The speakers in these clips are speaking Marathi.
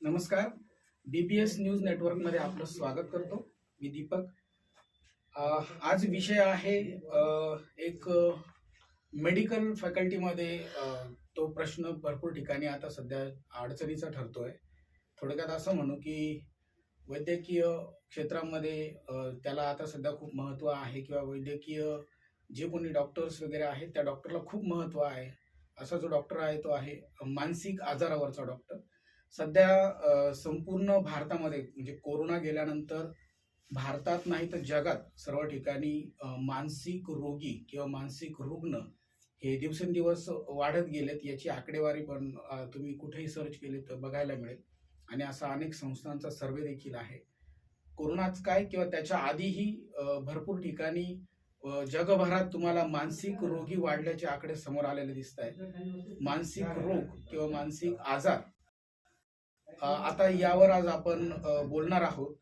नमस्कार. बीबीएस न्यूज नेटवर्कमध्ये आपलं स्वागत करतो. मी दीपक. आज विषय आहे एक मेडिकल फॅकल्टीमध्ये तो प्रश्न भरपूर ठिकाणी आता सध्या अडचणीचा ठरतोय. थोडक्यात असं म्हणू की वैद्यकीय क्षेत्रामध्ये त्याला आता सध्या खूप महत्त्व आहे किंवा वैद्यकीय जे कोणी डॉक्टर्स वगैरे आहेत त्या डॉक्टरला खूप महत्त्व आहे. असा जो डॉक्टर आहे तो आहे मानसिक आजारावरचा डॉक्टर सध्या संपूर्ण भारतामध्ये म्हणजे कोरोना गेल्यानंतर भारतात नाही तर जगात सर्व ठिकाणी मानसिक रोगी किंवा मानसिक रुग्ण हे दिवसेंदिवस वाढत गेलेत याची आकडेवारी पण तुम्ही कुठेही सर्च केली तर बघायला मिळेल. आणि असा अनेक संस्थांचा सर्वे देखील आहे. कोरोनाच काय किंवा त्याच्या आधीही भरपूर ठिकाणी जगभरात तुम्हाला मानसिक रोगी वाढल्याचे आकडे समोर आलेले दिसत आहेत मानसिक रोग किंवा मानसिक आजार आता यावर आज आपण बोलणार आहोत.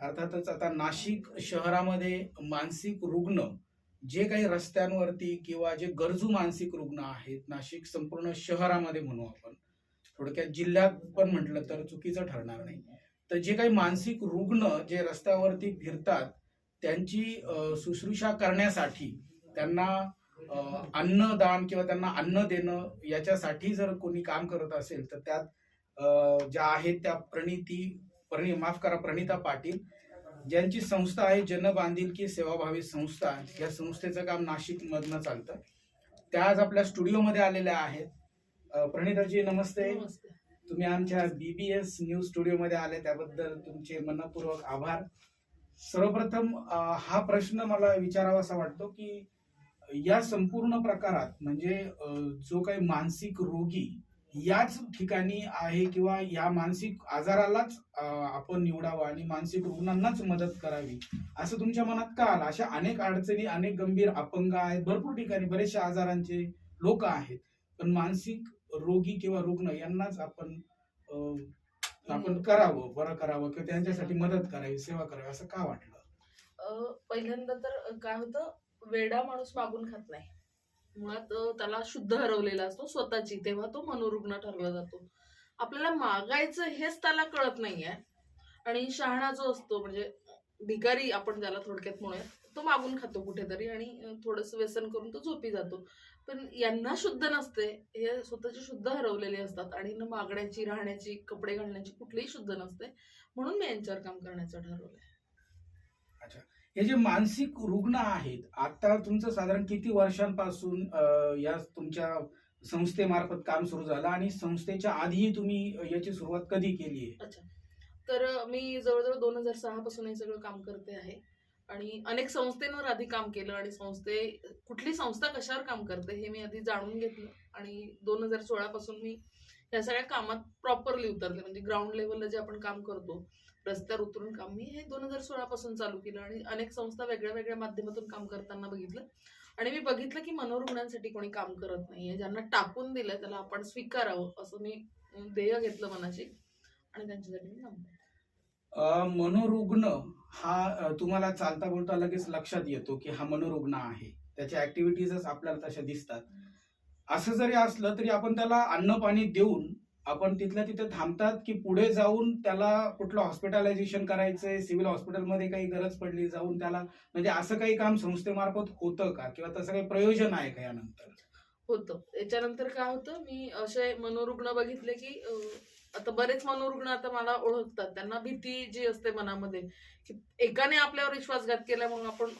अर्थातच आता नाशिक शहरामध्ये मानसिक रुग्ण जे काही रस्त्यांवरती किंवा जे गरजू मानसिक रुग्ण आहेत नाशिक संपूर्ण शहरामध्ये म्हणू आपण थोडक्यात जिल्ह्यात पण म्हटलं तर चुकीचं ठरणार नाही. तर जे काही मानसिक रुग्ण जे रस्त्यावरती फिरतात त्यांची शुश्रूषा करण्यासाठी त्यांना अन्नदान किंवा त्यांना अन्न देणं याच्यासाठी जर कोणी काम करत असेल तर त्यात ज्या आहेत त्या प्रणिती प्रणि माफ करा प्रणिता पाटील. ज्यांची संस्था आहे जनबांधिलकी सेवाभावी संस्था. या संस्थेचं काम नाशिक मधनं चालतं. त्या आज आपल्या स्टुडिओमध्ये आलेल्या आहेत. प्रणिताजी नमस्ते. तुम्ही आमच्या बीबीएस न्यूज स्टुडिओमध्ये आले. त्याबद्दल तुमचे मनपूर्वक आभार. सर्वप्रथम हा प्रश्न मला विचारावासा वाटतो की या संपूर्ण प्रकारात म्हणजे जो काही मानसिक रोगी याच ठिकाणी आहे किंवा या मानसिक आजारालाच आपण निवडावं आणि मानसिक रुग्णांनाच मदत करावी असं तुमच्या मनात का आलं? अशा अनेक अडचणी अनेक गंभीर अपंग आहेत. भरपूर ठिकाणी बरेचशा आजारांचे लोक आहेत. पण मानसिक रोगी किंवा रुग्ण यांनाच आपण आपण करावं बरं करावं किंवा त्यांच्यासाठी मदत करावी सेवा करावी असं का वाटलं? पहिल्यांदा तर काय होतं वेडा माणूस मागून खात नाही. मुळात त्याला शुद्ध हरवलेला असतो स्वतःची तेव्हा तो मनोरुग्ण ठरला जातो. आपल्याला मागायचं हेच त्याला कळत नाहीये. आणि शहाणा जो असतो म्हणजे भिकारी आपण ज्याला थोडक्यात म्हणूया तो मागून खातो कुठेतरी आणि थोडस व्यसन करून तो झोपी जातो. पण यांना शुद्ध नसते हे स्वतःची शुद्ध हरवलेली असतात आणि मागण्याची राहण्याची कपडे घालण्याची कुठलीही शुद्ध नसते. म्हणून मी यांच्यावर काम करण्याचं ठरवलंय. हे जे मानसिक रुग्ण आहेत आता तुमचं साधारण किती वर्षांपासून या तुमच्या संस्थेमार्फत काम सुरू झालं आणि संस्थेच्या आधीही तुम्ही याची सुरुवात कधी केली आहे? अच्छा. तर मी जवळजवळ दोन हजार सहा पासून हे सगळं काम करते आहे. आणि अनेक संस्थेवर आधी काम केलं आणि संस्थे कुठली संस्था कशावर काम करते हे मी आधी जाणून घेतलं. आणि दोन हजार सोळा पासून मी ह्या सगळ्या कामात प्रॉपरली उतरले. म्हणजे ग्राउंड लेवलला जे आपण काम करतो रस्त्यावर उतरून काम मी हे दोन हजार सोळा पासून चालू केलं आणि अनेक संस्था वेगळ्या वेगळ्या माध्यमातून काम करताना बघितलं. आणि मी बघितलं की मनोरुग्णांसाठी कोणी काम करत नाहीये. ज्यांना टाकून दिलं त्याला आपण स्वीकारावं असं मी ध्येय घेतलं मनाशी. आणि त्यांच्यासाठी मी काम मनोरुग्ण हा तुम्हाला चालता बोलता लगेच लक्षात येतो की हा मनोरुग्ण आहे. त्याच्या ऍक्टिव्हिटीजच आपल्याला तशा दिसतात. असं जरी असलं तरी आपण त्याला अन्न पाणी देऊन आपण तिथल्या तिथे थांबतात की पुढे जाऊन त्याला कुठलं हॉस्पिटलायझेशन करायचंय सिव्हिल हॉस्पिटलमध्ये काही गरज पडली जाऊन त्याला म्हणजे असं काही काम संस्थेमार्फत होतं का? किंवा तसं काही प्रयोजन आहे का यानंतर? होतं. याच्यानंतर काय होतं मी असे मनोरुग्ण बघितले की आता बरेच मनोरुग्ण आता मला ओळखतात. त्यांना भीती जी असते मनामध्ये की एकाने आपल्यावर विश्वासघात केला म्हणून आपण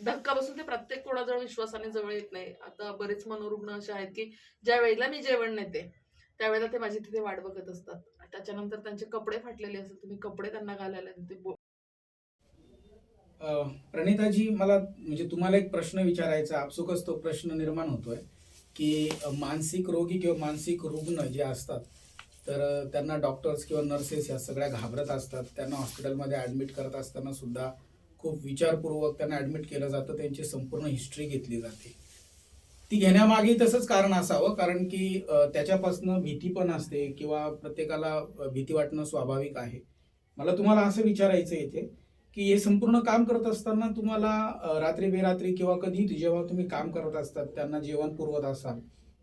धक्का बसून ते प्रत्येक कोणाजवळ विश्वासाने जवळ येत नाही. आता बरेच मनोरुग्ण असे आहेत की ज्या वेळेला मी जेवण नेते त्यावेळेला ते माझी तिथे वाट बघत असतात. त्याच्यानंतर त्यांचे कपडे फाटलेले असतात. तुम्ही कपडे त्यांना घालायला तिथे प्रणिताजी मला म्हणजे तुम्हाला एक प्रश्न विचारायचा आपसुकच तो प्रश्न निर्माण होतोय की मानसिक रोगी किंवा मानसिक रुग्ण जे असतात तर त्यांना डॉक्टर्स किंवा नर्सेस या सगळ्या घाबरत असतात. त्यांना हॉस्पिटलमध्ये ॲडमिट करत असताना सुद्धा खूप विचारपूर्वक त्यांना ॲडमिट केलं जातं. त्यांची संपूर्ण हिस्ट्री घेतली जाते. ती घेण्यामागे तसंच कारण असावं कारण की त्याच्यापासून त्याच्यापासनं भीती पण असते किंवा प्रत्येकाला भीती वाटणं स्वाभाविक आहे. मला तुम्हाला असं विचारायचं इथे की हे संपूर्ण काम करत असताना तुम्हाला रात्री बेरात्री किंवा कधी जेव्हा तुम्ही काम करत असतात त्यांना जेवण पुरवत असाल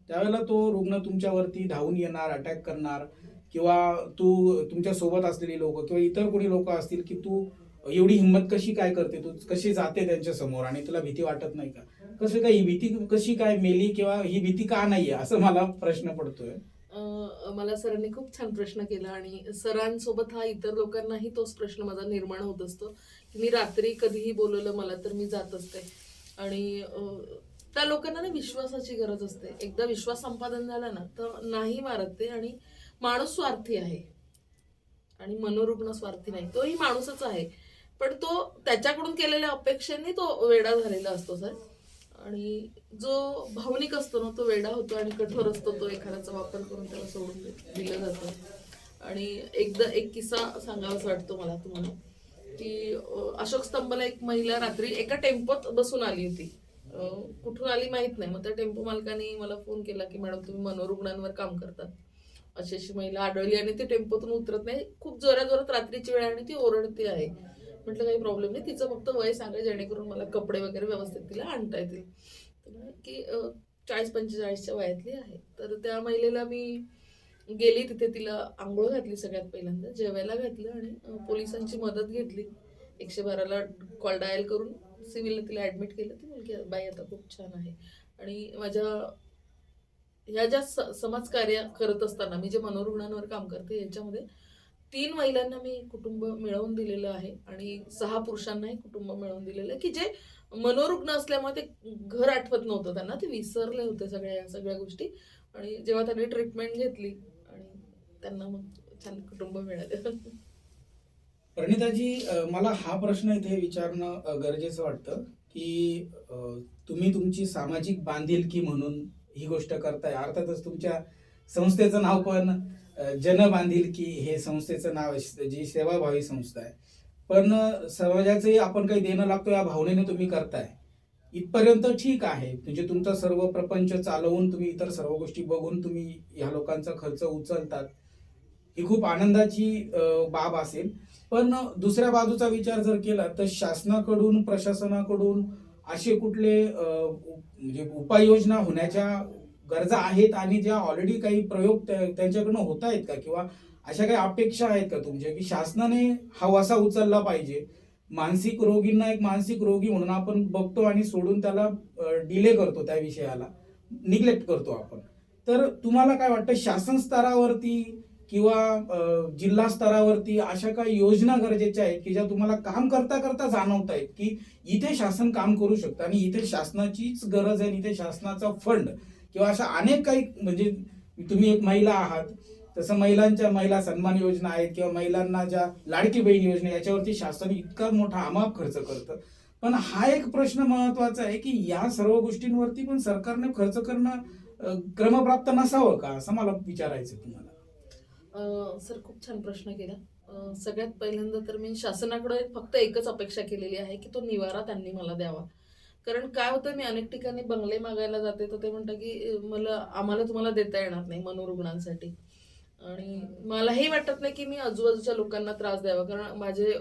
त्यावेळेला तो रुग्ण तुमच्यावरती धावून येणार अटॅक करणार किंवा तू तुमच्यासोबत असलेली लोक किंवा इतर कोणी लोक असतील की तू एवढी हिंमत कशी काय करते तू? कशी जाते त्यांच्यासमोर आणि तुला भीती वाटत नाही का? कसं काय ही भीती कशी काय मेली किंवा ही भीती का नाहीये? असं मला प्रश्न पडतोय. मला सरांनी खूप छान प्रश्न केला आणि सरांसोबत हा इतर लोकांनाही तोच प्रश्न माझा निर्माण होत असतो की मी रात्री कधीही बोलवलं मला तर मी जात असते. आणि त्या लोकांना ना विश्वासाची गरज असते. एकदा विश्वास संपादन झाला ना तर नाही मारत ते आणि माणूस स्वार्थी आहे. आणि मनोरुग्ण स्वार्थी नाही. तोही माणूसच आहे. पण तो त्याच्याकडून केलेल्या अपेक्षेने तो वेडा झालेला असतो सर. आणि जो भावनिक असतो ना तो वेडा होतो आणि कठोर असतो तो एखाद्याचा वापर करून त्याला सोडून दिलं जातं. आणि एकदा एक किस्सा सांगावासा वाटतो मला तुम्हाला की अशोक स्तंभला एक महिला रात्री एका टेम्पोत बसून आली होती. कुठून आली माहीत नाही मग त्या टेम्पो मालकाने मला फोन केला की मॅडम तुम्ही मनोरुग्णांवर काम करतात. अशी अशी महिला आढळली आणि ती टेम्पोतून उतरत नाही. खूप जोरात जोरात रात्रीची वेळ आणि ती ओरडते आहे. म्हटलं काही प्रॉब्लेम नाही. तिचं फक्त वय सांगा जेणेकरून मला कपडे वगैरे व्यवस्थित तिला आणता येतील. की चाळीस पंचेचाळीसच्या वयातली आहे. तर त्या महिलेला मी गेली तिथे तिला आंघोळ घातली सगळ्यात पहिल्यांदा जेवायला घातलं आणि पोलिसांची मदत घेतली. एकशे बाराला कॉल डायल करून सिव्हिलला तिला ॲडमिट केलं. ती मुलगी बाई आता खूप छान आहे. आणि माझ्या ह्या ज्या स- समाजकार्य करत असताना मी जे मनोरुग्णांवर काम करते याच्यामध्ये तीन महिलांना मी कुटुंब मिळवून दिलेलं आहे आणि सहा पुरुषांनाही कुटुंब मिळवून दिलेलं आहे की जे मनोरुग्ण असल्यामुळे ते घर आठवत नव्हतं त्यांना ते विसरले होते सगळ्या या सगळ्या गोष्टी. आणि जेव्हा त्यांनी ट्रीटमेंट घेतली आणि त्यांना मग छान कुटुंब मिळालं. प्रणिताजी मला हा प्रश्न इथे विचारणं गरजेचं वाटतं की तुम्ही तुमची सामाजिक बांधिलकी म्हणून ही गोष्ट करताय. अर्थातच तुमच्या संस्थेचं नाव पण जनबांधिलकी हे संस्थेचं नाव आहे जी सेवाभावी संस्था आहे. पण समाजाचंही आपण काही देणं लागतो या भावनेने तुम्ही करताय. इथपर्यंत ठीक आहे. म्हणजे तुमचा सर्व प्रपंच चालवून तुम्ही इतर सर्व गोष्टी बघून तुम्ही ह्या लोकांचा खर्च उचलतात ही खूप आनंदाची बाब असेल. पण दुसऱ्या बाजूचा विचार जर केला तर शासनाकडून प्रशासनाकडून असे कुठले म्हणजे उपाययोजना होण्याच्या गरजा आहेत आणि ज्या ऑलरेडी काही प्रयोग त्यांच्याकडनं होत आहेत का? किंवा अशा काही अपेक्षा आहेत का तुमच्या की शासनाने हा वसा उचलला पाहिजे? मानसिक रोगींना एक मानसिक रोगी म्हणून आपण बघतो आणि सोडून त्याला डिले करतो त्या विषयाला. निग्लेक्ट करतो आपण. तर तुम्हाला काय वाटतं शासन स्तरावरती किंवा जिल्हा स्तरावरती अशा काही योजना गरजेच्या आहेत की ज्या तुम्हाला काम करता करता जाणवत आहेत की इथे शासन काम करू शकतं आणि इथे शासनाचीच गरज आहे आणि इथे शासनाचा फंड किंवा अशा अनेक काही म्हणजे तुम्ही एक महिला आहात तसं महिलांच्या महिला सन्मान योजना आहेत किंवा महिलांना ज्या लाडकी बहीण योजना याच्यावरती शासन इतका मोठा अमाप खर्च करतं. पण हा एक प्रश्न महत्त्वाचा आहे की या सर्व गोष्टींवरती पण सरकारने खर्च करणं क्रमप्राप्त नसावं का? असं मला विचारायचं तुम्हाला. सर खूप छान प्रश्न केला. सगळ्यात पहिल्यांदा तर मी शासनाकडे फक्त एकच अपेक्षा केलेली आहे की तो निवारा त्यांनी मला द्यावा. कारण काय होतं मी अनेक ठिकाणी बंगले मागायला जाते तर ते म्हणतात की मला आम्हाला तुम्हाला देता येणार नाही मनोरुग्णांसाठी. आणि मलाही वाटत नाही की मी आजूबाजूच्या लोकांना त्रास द्यावा कारण माझे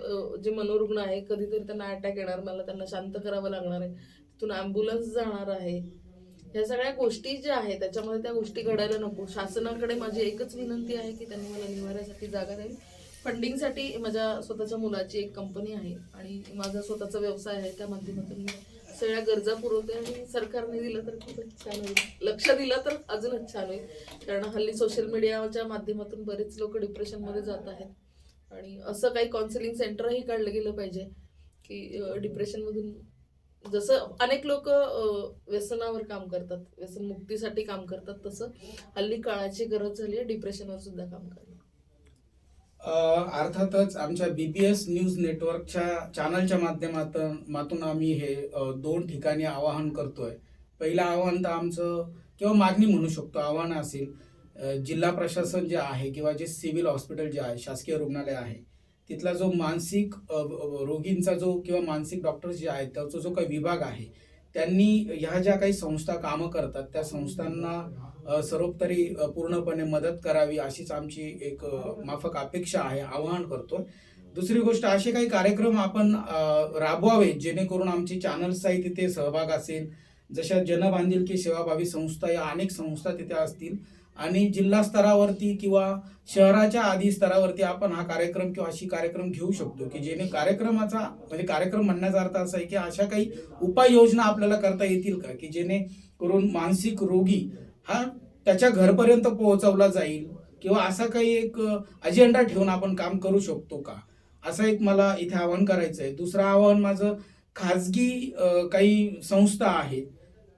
जे मनोरुग्ण आहे कधीतरी त्यांना अटॅक येणार मला त्यांना शांत करावं लागणार आहे. तिथून ॲम्ब्युलन्स जाणार आहे. ह्या सगळ्या गोष्टी ज्या आहेत त्याच्यामध्ये त्या गोष्टी घडायला नको. शासनाकडे माझी एकच विनंती आहे की त्यांनी मला निवाऱ्यासाठी जागा द्यावी. फंडिंगसाठी माझ्या स्वतःच्या मुलाची एक कंपनी आहे आणि माझा स्वतःचा व्यवसाय आहे त्या माध्यमातून मी सगळ्या गरजा पुरवते आणि सरकारने दिलं तर खूपच छान होईल. लक्ष दिलं तर अजूनच छान होईल. कारण हल्ली सोशल मीडियाच्या माध्यमातून बरेच लोक डिप्रेशनमध्ये जात आहेत. आणि असं काही काउन्सिलिंग सेंटरही काढलं गेलं पाहिजे की डिप्रेशनमधून जसं अनेक लोक व्यसनावर काम करतात. व्यसन मुक्तीसाठी काम करतात. तसं हल्ली काळाची गरज झाली आहे. डिप्रेशनवर सुद्धा काम करतात. अर्थातच आमच्या बी बी एस न्यूज नेटवर्कच्या चॅनलच्या माध्यमातून मातून आम्ही हे दोन ठिकाणी आवाहन करतोय. पहिलं आव्हान तर आमचं किंवा मागणी म्हणू शकतो आव्हान असेल जिल्हा प्रशासन जे आहे किंवा जे सिव्हिल हॉस्पिटल जे आहे शासकीय रुग्णालय आहे तिथला जो मानसिक रोगींचा जो किंवा मानसिक डॉक्टर्स जे आहेत त्याचा जो काही विभाग आहे त्यांनी ह्या ज्या काही संस्था कामं करतात त्या संस्थांना अ, सर्वोपरी पूर्णपणे मदत करावी अशीच आमची एक माफक अपेक्षा आहे आवाहन करतो दुसरी गोष्ट असे काही कार्यक्रम आपण राबवावे जेणेकरून आमची चॅनल्सचाही तिथे सहभाग असेल. जशा जनबांधिलकी सेवाभावी संस्था या अनेक संस्था तिथे असतील. आणि जिल्हा स्तरावरती किंवा शहराच्या आधी स्तरावरती आपण हा कार्यक्रम किंवा अशी कार्यक्रम घेऊ शकतो की जेणे कार्यक्रमाचा म्हणजे कार्यक्रम म्हणण्याचा अर्थ असा आहे की अशा काही उपाययोजना आपल्याला करता येतील का? की जेणे करून मानसिक रोगी हा त्याच्या घरपर्यंत पोहोचवला जाईल किंवा असा काही एक अजेंडा ठेवून आपण काम करू शकतो का? असं एक मला इथे आवाहन करायचं आहे. दुसरं आव्हान माझं खाजगी काही संस्था आहेत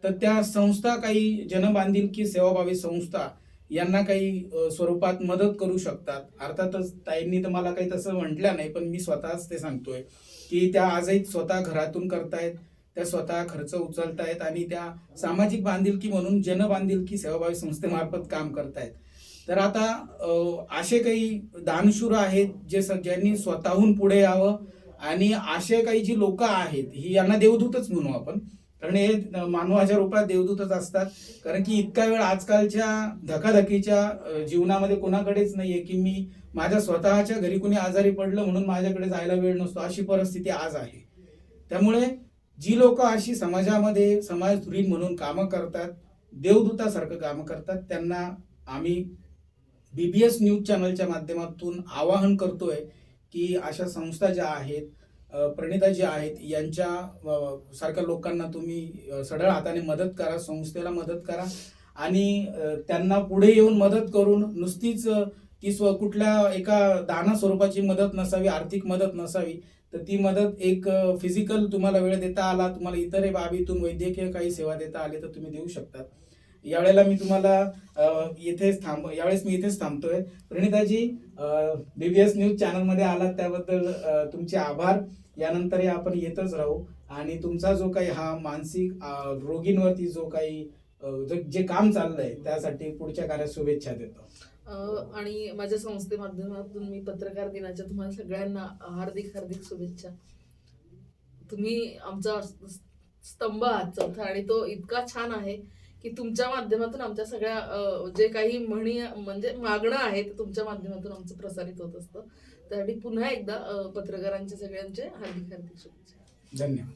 तर त्या संस्था काही जनबांधिलकी सेवाभावी संस्था यांना काही स्वरूपात मदत करू शकतात. अर्थातच ताईंनी तर मला काही तसं म्हटलं नाही पण मी स्वतःच ते सांगतोय की त्या आजही स्वतः घरातून करतायत त्या स्वतः खर्च उचलतायत आणि त्या सामाजिक बांधिलकी म्हणून जनबांधिलकी सेवाभावी संस्थेमार्फत काम करतायत. तर आता असे काही दानशूर आहेत जे ज्यांनी स्वतःहून पुढे यावं आणि असे काही जी लोक आहेत ही यांना देवदूतच म्हणू आपण कारण हे मानवाच्या रूपात देवदूतच असतात. कारण की इतका वेळ आजकालच्या धकाधकीच्या जीवनामध्ये कोणाकडेच नाहीये की मी माझ्या स्वतःच्या घरी कुणी आजारी पडलं म्हणून माझ्याकडे जायला वेळ नसतो अशी परिस्थिती आज आहे. त्यामुळे जी लोक अशी समाजामध्ये समाज ऋण म्हणून कामं करतात देवदूतासारखं कामं करतात त्यांना आम्ही बी बी एस न्यूज चॅनलच्या माध्यमातून आवाहन करतोय की अशा संस्था ज्या आहेत प्रणिता जी आहेत यांच्या सारख्या लोकांना तुम्ही सढळ हाताने मदत करा संस्थेला मदत करा आणि त्यांना पुढे येऊन मदत करून नुसतीच की ती स्व कुठल्या एका दाना स्वरूपाची मदत नसावी आर्थिक मदत नसावी तर ती मदत एक फिजिकल तुम्हाला वेळ देता आला तुम्हाला इतर बाबीतून वैद्यकीय काही सेवा देता आली तर तुम्ही देऊ शकतात. यावेळेला मी तुम्हाला इथेच थांब यावेळेस मी इथेच थांबतोय. Pranitaji B V S news चॅनलमध्ये आलात त्याबद्दल तुमचे आभार. यानंतरही आपण येतच राहू. आणि तुमचा जो काही हा मानसिक रोगींवरती जो काही जे काम चाललंय त्यासाठी पुढच्या कार्यात शुभेच्छा देतो. आणि माझ्या संस्थे माध्यमातून मी पत्रकार दिनाच्या तुम्हाला सगळ्यांना हार्दिक हार्दिक शुभेच्छा. तुम्ही आमचा स्तंभ आहात चौथा आणि तो इतका छान आहे की तुमच्या माध्यमातून आमच्या सगळ्या जे काही म्हणी म्हणजे मागणं आहे ते तुमच्या माध्यमातून आमचं प्रसारित होत असतं. त्यासाठी पुन्हा एकदा पत्रकारांच्या पत्रकारांचे सगळ्यांचे हार्दिक हार्दिक शुभेच्छा. धन्यवाद.